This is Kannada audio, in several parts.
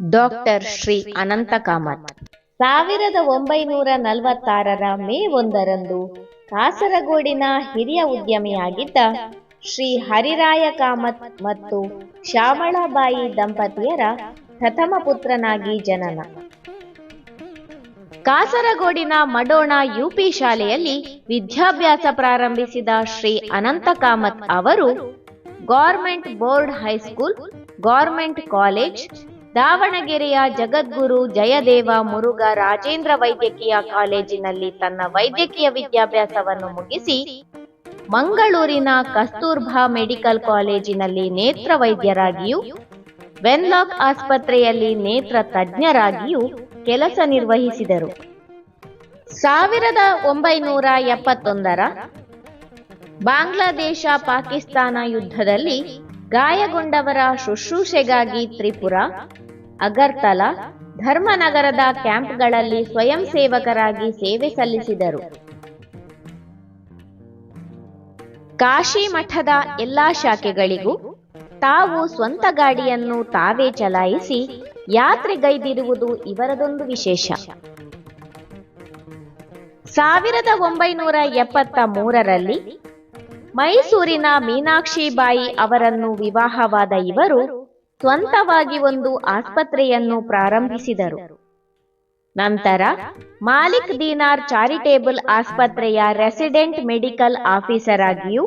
ಡಾಕ್ಟರ್ ಶ್ರೀ ಅನಂತ ಕಾಮತ್. ಸಾವಿರದ ಒಂಬೈನೂರ ನಲವತ್ತಾರರ ಮೇ ಒಂದರಂದು ಕಾಸರಗೋಡಿನ ಹಿರಿಯ ಉದ್ಯಮಿಯಾಗಿದ್ದ ಶ್ರೀ ಹರಿರಾಯ ಕಾಮತ್ ಮತ್ತು ಶ್ಯಾಮಳಾಬಾಯಿ ದಂಪತಿಯರ ಪ್ರಥಮ ಪುತ್ರನಾಗಿ ಜನನ. ಕಾಸರಗೋಡಿನ ಮಡೋಣ ಯುಪಿ ಶಾಲೆಯಲ್ಲಿ ವಿದ್ಯಾಭ್ಯಾಸ ಪ್ರಾರಂಭಿಸಿದ ಶ್ರೀ ಅನಂತ ಕಾಮತ್ ಅವರು government board high school, government college ದಾವಣಗೆರೆಯ ಜಗದ್ಗುರು ಜಯದೇವ ಮುರುಘ ರಾಜೇಂದ್ರ ವೈದ್ಯಕೀಯ ಕಾಲೇಜಿನಲ್ಲಿ ತನ್ನ ವೈದ್ಯಕೀಯ ವಿದ್ಯಾಭ್ಯಾಸವನ್ನು ಮುಗಿಸಿ ಮಂಗಳೂರಿನ ಕಸ್ತೂರ್ಬಾ ಮೆಡಿಕಲ್ ಕಾಲೇಜಿನಲ್ಲಿ ನೇತ್ರ ವೈದ್ಯರಾಗಿಯೂ, ವೆನ್ಲಾಕ್ ಆಸ್ಪತ್ರೆಯಲ್ಲಿ ನೇತ್ರ ತಜ್ಞರಾಗಿಯೂ ಕೆಲಸ ನಿರ್ವಹಿಸಿದರು. ಸಾವಿರದ ಒಂಬೈನೂರ ಎಪ್ಪತ್ತೊಂದರ ಬಾಂಗ್ಲಾದೇಶ ಪಾಕಿಸ್ತಾನ ಯುದ್ಧದಲ್ಲಿ ಗಾಯಗೊಂಡವರ ಶುಶ್ರೂಷೆಗಾಗಿ ತ್ರಿಪುರ ಅಗರ್ತಲಾ ಧರ್ಮನಗರದ ಕ್ಯಾಂಪ್ಗಳಲ್ಲಿ ಸ್ವಯಂ ಸೇವಕರಾಗಿ ಸೇವೆ ಸಲ್ಲಿಸಿದರು. ಕಾಶಿ ಮಠದ ಎಲ್ಲಾ ಶಾಖೆಗಳಿಗೂ ತಾವು ಸ್ವಂತ ಗಾಡಿಯನ್ನು ತಾವೇ ಚಲಾಯಿಸಿ ಯಾತ್ರೆಗೈದಿರುವುದು ಇವರದೊಂದು ವಿಶೇಷ. ಸಾವಿರದ ಒಂಬೈನೂರ ಎಪ್ಪತ್ತ ಮೂರರಲ್ಲಿ ಮೈಸೂರಿನ ಮೀನಾಕ್ಷಿಬಾಯಿ ಅವರನ್ನು ವಿವಾಹವಾದ ಇವರು ಸ್ವಂತವಾಗಿ ಒಂದು ಆಸ್ಪತ್ರೆಯನ್ನು ಪ್ರಾರಂಭಿಸಿದರು. ನಂತರ ಮಾಲಿಕ್ ದೀನಾರ್ ಚಾರಿಟೇಬಲ್ ಆಸ್ಪತ್ರೆಯ ರೆಸಿಡೆಂಟ್ ಮೆಡಿಕಲ್ ಆಫೀಸರ್ ಆಗಿಯೂ,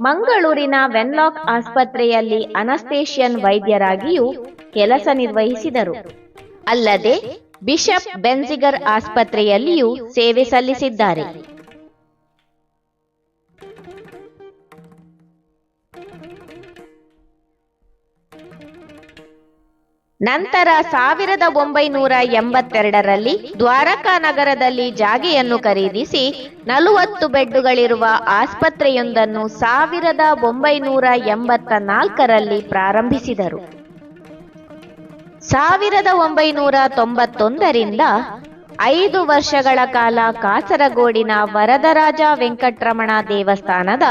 ಮಂಗಳೂರಿನ ವೆನ್ಲಾಕ್ ಆಸ್ಪತ್ರೆಯಲ್ಲಿ ಅನಸ್ತೇಷಿಯನ್ ವೈದ್ಯರಾಗಿಯೂ ಕೆಲಸ ನಿರ್ವಹಿಸಿದರು. ಅಲ್ಲದೆ ಬಿಷಪ್ ಬೆನ್ಸಿಗರ್ ಆಸ್ಪತ್ರೆಯಲ್ಲಿಯೂ ಸೇವೆ ಸಲ್ಲಿಸಿದ್ದಾರೆ. ನಂತರ ಸಾವಿರದ ಒಂಬೈನೂರ ಎಂಬತ್ತೆರಡರಲ್ಲಿ ದ್ವಾರಕಾ ನಗರದಲ್ಲಿ ಜಾಗೆಯನ್ನು ಖರೀದಿಸಿ ನಲವತ್ತು ಬೆಡ್ಡುಗಳಿರುವ ಆಸ್ಪತ್ರೆಯೊಂದನ್ನು ಸಾವಿರದ ಒಂಬೈನೂರ ಎಂಬತ್ತ ನಾಲ್ಕರಲ್ಲಿ ಪ್ರಾರಂಭಿಸಿದರು. ಸಾವಿರದ ಒಂಬೈನೂರ ತೊಂಬತ್ತೊಂದರಿಂದ ಐದು ವರ್ಷಗಳ ಕಾಲ ಕಾಸರಗೋಡಿನ ವರದರಾಜ ವೆಂಕಟರಮಣ ದೇವಸ್ಥಾನದ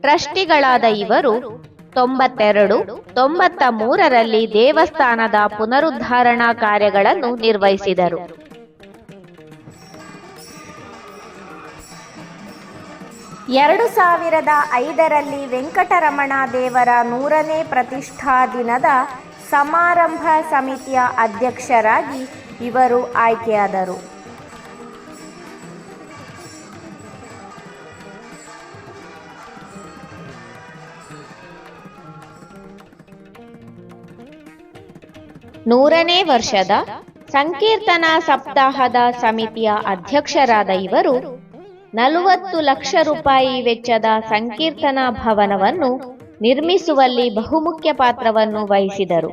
ಟ್ರಸ್ಟಿಗಳಾದ ಇವರು ತೊಂಬತ್ತೆರಡು ತೊಂಬತ್ತ ಮೂರರಲ್ಲಿ ದೇವಸ್ಥಾನದ ಪುನರುದ್ಧಾರಣಾ ಕಾರ್ಯಗಳನ್ನು ನಿರ್ವಹಿಸಿದರು. ಎರಡು ಸಾವಿರದ ಐದರಲ್ಲಿ ವೆಂಕಟರಮಣ ದೇವರ ನೂರನೇ ಪ್ರತಿಷ್ಠಾ ದಿನದ ಸಮಾರಂಭ ಸಮಿತಿಯ ಅಧ್ಯಕ್ಷರಾಗಿ ಇವರು ಆಯ್ಕೆಯಾದರು. ನೂರನೇ ವರ್ಷದ ಸಂಕೀರ್ತನಾ ಸಪ್ತಾಹದ ಸಮಿತಿಯ ಅಧ್ಯಕ್ಷರಾದ ಇವರು ನಲವತ್ತು ಲಕ್ಷ ರೂಪಾಯಿ ವೆಚ್ಚದ ಸಂಕೀರ್ತನಾ ಭವನವನ್ನು ನಿರ್ಮಿಸುವಲ್ಲಿ ಬಹುಮುಖ್ಯ ಪಾತ್ರವನ್ನು ವಹಿಸಿದರು.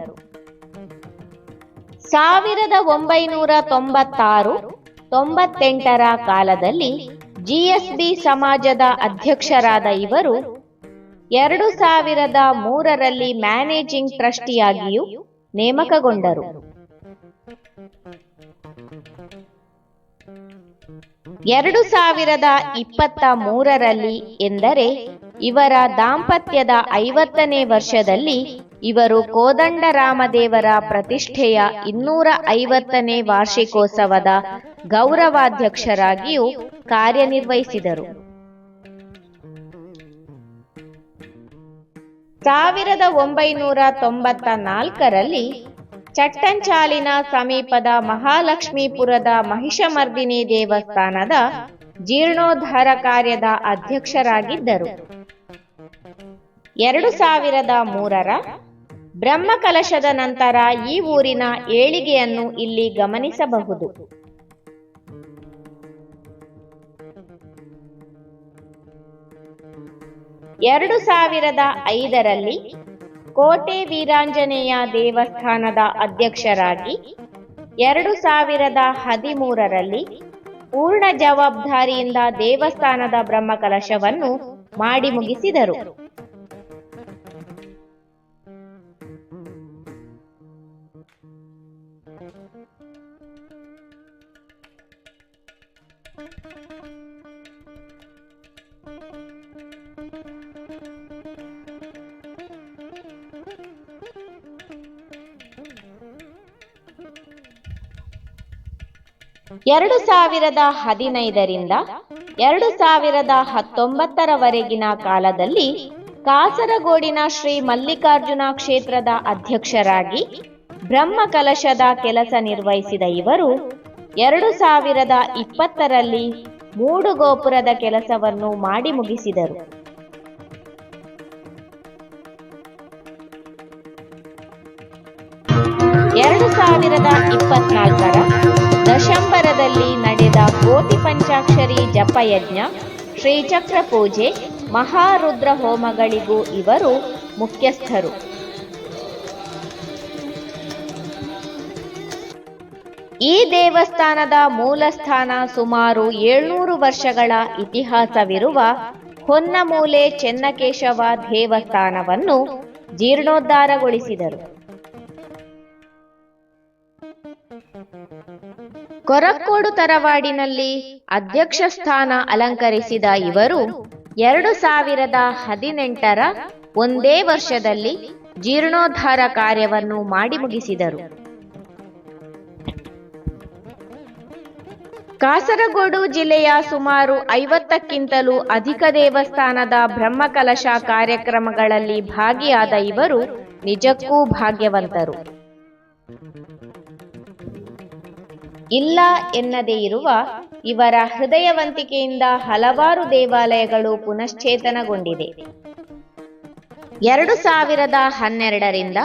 ಸಾವಿರದ ಒಂಬೈನೂರ ತೊಂಬತ್ತಾರು ತೊಂಬತ್ತೆಂಟರ ಕಾಲದಲ್ಲಿ ಜಿಎಸ್ಬಿ ಸಮಾಜದ ಅಧ್ಯಕ್ಷರಾದ ಇವರು ಎರಡು ಸಾವಿರದ ಮೂರರಲ್ಲಿ ಮ್ಯಾನೇಜಿಂಗ್ ಟ್ರಸ್ಟಿಯಾಗಿಯೂ ನೇಮಕಗೊಂಡರು. ಎರಡು ಸಾವಿರದ ಇಪ್ಪತ್ತ ಮೂರರಲ್ಲಿ ಎಂದರೆ ಇವರ ದಾಂಪತ್ಯದ ಐವತ್ತನೇ ವರ್ಷದಲ್ಲಿ ಇವರು ಕೋದಂಡರಾಮದೇವರ ಪ್ರತಿಷ್ಠೆಯ ಇನ್ನೂರ ಐವತ್ತನೇ ವಾರ್ಷಿಕೋತ್ಸವದ ಗೌರವಾಧ್ಯಕ್ಷರಾಗಿಯೂ ಕಾರ್ಯನಿರ್ವಹಿಸಿದರು. ಸಾವಿರದ ಒಂಬೈನೂರ ತೊಂಬತ್ತ ನಾಲ್ಕರಲ್ಲಿ ಚಟ್ಟಂಚಾಲಿನ ಸಮೀಪದ ಮಹಾಲಕ್ಷ್ಮೀಪುರದ ಮಹಿಷಮರ್ದಿನಿ ದೇವಸ್ಥಾನದ ಜೀರ್ಣೋದ್ಧಾರ ಕಾರ್ಯದ ಅಧ್ಯಕ್ಷರಾಗಿದ್ದರು. ಎರಡು ಸಾವಿರದ ಮೂರರ ಬ್ರಹ್ಮಕಲಶದ ನಂತರ ಈ ಊರಿನ ಏಳಿಗೆಯನ್ನು ಇಲ್ಲಿ ಗಮನಿಸಬಹುದು. ಎರಡು ಸಾವಿರದ ಐದರಲ್ಲಿ ಕೋಟೆ ವೀರಾಂಜನೇಯ ದೇವಸ್ಥಾನದ ಅಧ್ಯಕ್ಷರಾಗಿ ಎರಡು ಸಾವಿರದ ಹದಿಮೂರರಲ್ಲಿ ಪೂರ್ಣ ಜವಾಬ್ದಾರಿಯಿಂದ ದೇವಸ್ಥಾನದ ಬ್ರಹ್ಮಕಲಶವನ್ನು ಮಾಡಿ ಮುಗಿಸಿದರು Thank you. ಎರಡು ಸಾವಿರದ ಹದಿನೈದರಿಂದ ಎರಡು ಸಾವಿರದ ಹತ್ತೊಂಬತ್ತರವರೆಗಿನ ಕಾಲದಲ್ಲಿ ಕಾಸರಗೋಡಿನ ಶ್ರೀ ಮಲ್ಲಿಕಾರ್ಜುನ ಕ್ಷೇತ್ರದ ಅಧ್ಯಕ್ಷರಾಗಿ ಬ್ರಹ್ಮ ಕಲಶದ ಕೆಲಸ ನಿರ್ವಹಿಸಿದ ಇವರು ಎರಡು ಸಾವಿರದ ಇಪ್ಪತ್ತರಲ್ಲಿ ಮೂಡು ಗೋಪುರದ ಕೆಲಸವನ್ನು ಮಾಡಿ ಮುಗಿಸಿದರು. ಎರಡು ಸಾವಿರದ ಇಪ್ಪತ್ನಾಲ್ಕರ ಕೋಟಿ ಪಂಚಾಕ್ಷರಿ ಜಪಯಜ್ಞ ಶ್ರೀಚಕ್ರ ಪೂಜೆ, ಮಹಾರುದ್ರ ಹೋಮಗಳಿಗೂ ಇವರು ಮುಖ್ಯಸ್ಥರು. ಈ ದೇವಸ್ಥಾನದ ಮೂಲಸ್ಥಾನ ಸುಮಾರು ಏಳ್ನೂರು ವರ್ಷಗಳ ಇತಿಹಾಸವಿರುವ ಹೊನ್ನಮೂಲೆ ಚೆನ್ನಕೇಶವ ದೇವಸ್ಥಾನವನ್ನು ಜೀರ್ಣೋದ್ಧಾರಗೊಳಿಸಿದರು. ಕೊರಕ್ಕೋಡು ತರವಾಡಿನಲ್ಲಿ ಅಧ್ಯಕ್ಷ ಸ್ಥಾನ ಅಲಂಕರಿಸಿದ ಇವರು ಎರಡು ಸಾವಿರದ ಹದಿನೆಂಟರ ಒಂದೇ ವರ್ಷದಲ್ಲಿ ಜೀರ್ಣೋದ್ಧಾರ ಕಾರ್ಯವನ್ನು ಮಾಡಿ ಮುಗಿಸಿದರು. ಕಾಸರಗೋಡು ಜಿಲ್ಲೆಯ ಸುಮಾರು ಐವತ್ತಕ್ಕಿಂತಲೂ ಅಧಿಕ ದೇವಸ್ಥಾನದ ಬ್ರಹ್ಮಕಲಶ ಕಾರ್ಯಕ್ರಮಗಳಲ್ಲಿ ಭಾಗಿಯಾದ ಇವರು ನಿಜಕ್ಕೂ ಭಾಗ್ಯವಂತರು. ಇಲ್ಲ ಎನ್ನದೇ ಇರುವ ಇವರ ಹೃದಯವಂತಿಕೆಯಿಂದ ಹಲವಾರು ದೇವಾಲಯಗಳು ಪುನಶ್ಚೇತನಗೊಂಡಿದೆ. ಎರಡು ಸಾವಿರದ ಹನ್ನೆರಡರಿಂದ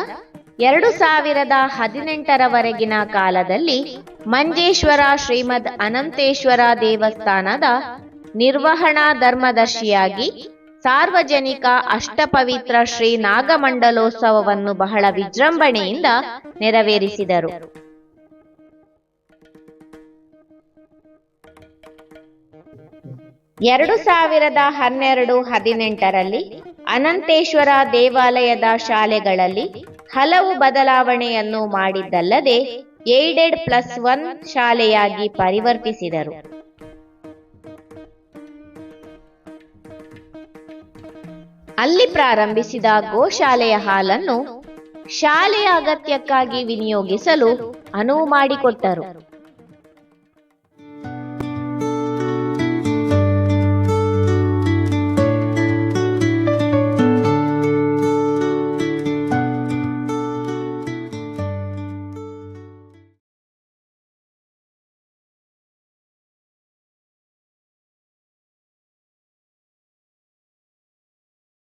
ಎರಡು ಸಾವಿರದ ಹದಿನೆಂಟರವರೆಗಿನ ಕಾಲದಲ್ಲಿ ಮಂಜೇಶ್ವರ ಶ್ರೀಮದ್ ಅನಂತೇಶ್ವರ ದೇವಸ್ಥಾನದ ನಿರ್ವಹಣಾ ಧರ್ಮದರ್ಶಿಯಾಗಿ ಸಾರ್ವಜನಿಕ ಅಷ್ಟಪವಿತ್ರ ಶ್ರೀ ನಾಗಮಂಡಲೋತ್ಸವವನ್ನು ಬಹಳ ವಿಜೃಂಭಣೆಯಿಂದ ನೆರವೇರಿಸಿದರು. ಎರಡು ಸಾವಿರದ ಹನ್ನೆರಡು ಹದಿನೆಂಟರಲ್ಲಿ ಅನಂತೇಶ್ವರ ದೇವಾಲಯದ ಶಾಲೆಗಳಲ್ಲಿ ಹಲವು ಬದಲಾವಣೆಯನ್ನು ಮಾಡಿದ್ದಲ್ಲದೆ ಏಡೆಡ್ ಪ್ಲಸ್ ಒನ್ ಶಾಲೆಯಾಗಿ ಪರಿವರ್ತಿಸಿದರು. ಅಲ್ಲಿ ಪ್ರಾರಂಭಿಸಿದ ಗೋಶಾಲೆಯ ಹಾಲನ್ನು ಶಾಲೆಯ ಅಗತ್ಯಕ್ಕಾಗಿ ವಿನಿಯೋಗಿಸಲು ಅನುವು ಮಾಡಿಕೊಟ್ಟರು.